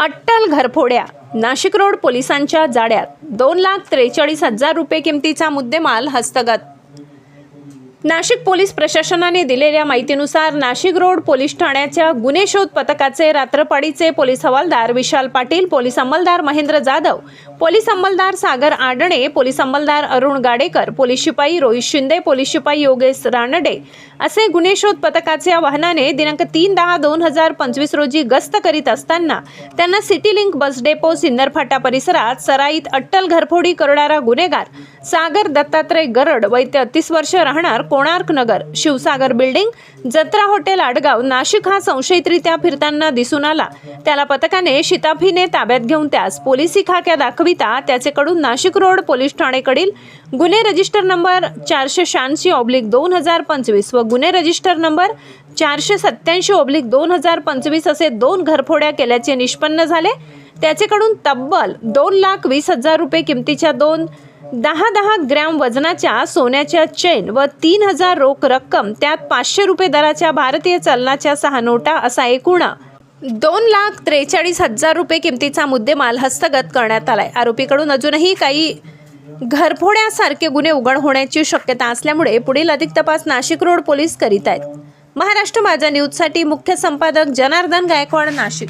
अट्टल घरफोड्या. Nashik road पोलिसांच्या जाड्यात दोन लाख त्रेचाळीस हजार रुपये किमतीचा मुद्देमाल हस्तगत नाशिक पोलीस प्रशासनाने दिलेल्या माहितीनुसार नाशिक रोड पोलीस ठाण्याच्या गुन्हे शोध पथकाचे रात्रपाडीचे पोलीस हवालदार विशाल पाटील पोलीस अंमलदार महेंद्र जाधव पोलीस अंमलदार सागर आडणे पोलीस अंमलदार अरुण गाडेकर पोलीस शिपाई रोहित शिंदे पोलीस शिपाई योगेश रानडे असे गुन्हे शोध पथकाच्या वाहनाने दिनांक तीन दहा दोन हजार पंचवीस रोजी गस्त करीत असताना त्यांना city link bus depot Sinnarphata परिसरात सराईत अट्टल घरफोडी करणारा गुन्हेगार सागर दत्तात्रय गरड वैद्य तेहतीस वर्ष राहणार कोणार्क नगर शिवसागर बिल्डिंग जत्रा हॉटेल आडगाव नाशिक हा संशयितरित्या फिरताना दिसून आला. त्याला पथकाने शिताफीने ताब्यात घेऊन त्यास पोलिसी खाक्या दाखविता त्याचेकडून नाशिक रोड पोलीस ठाणेकडील गुन्हे रजिस्टर नंबर चारशे शहाऐंशी ऑब्लिक दोन हजार पंचवीस व गुन्हे रजिस्टर नंबर चारशे सत्याऐंशी ऑब्लिक दोन हजार पंचवीस असे दोन घरफोड्या केल्याचे निष्पन्न झाले. त्याचेकडून तब्बल दोन लाख वीस हजार रुपये किमतीच्या दोन दहा दहा ग्रॅम वजनाच्या सोन्याच्या चेन व तीन हजार रोख रक्कम त्यात पाचशे रुपये दराच्या भारतीय चलनाच्या सहा नोटा असा एकूण दोन लाख त्रेचाळीस हजार रुपये किमतीचा मुद्देमाल हस्तगत करण्यात आलाय. आरोपीकडून अजूनही काही घरफोड्यासारखे गुन्हे उघड होण्याची शक्यता असल्यामुळे पुढील अधिक तपास नाशिक रोड पोलीस करीत आहेत. महाराष्ट्र माझा न्यूजसाठी मुख्य संपादक जनार्दन गायकवाड नाशिक.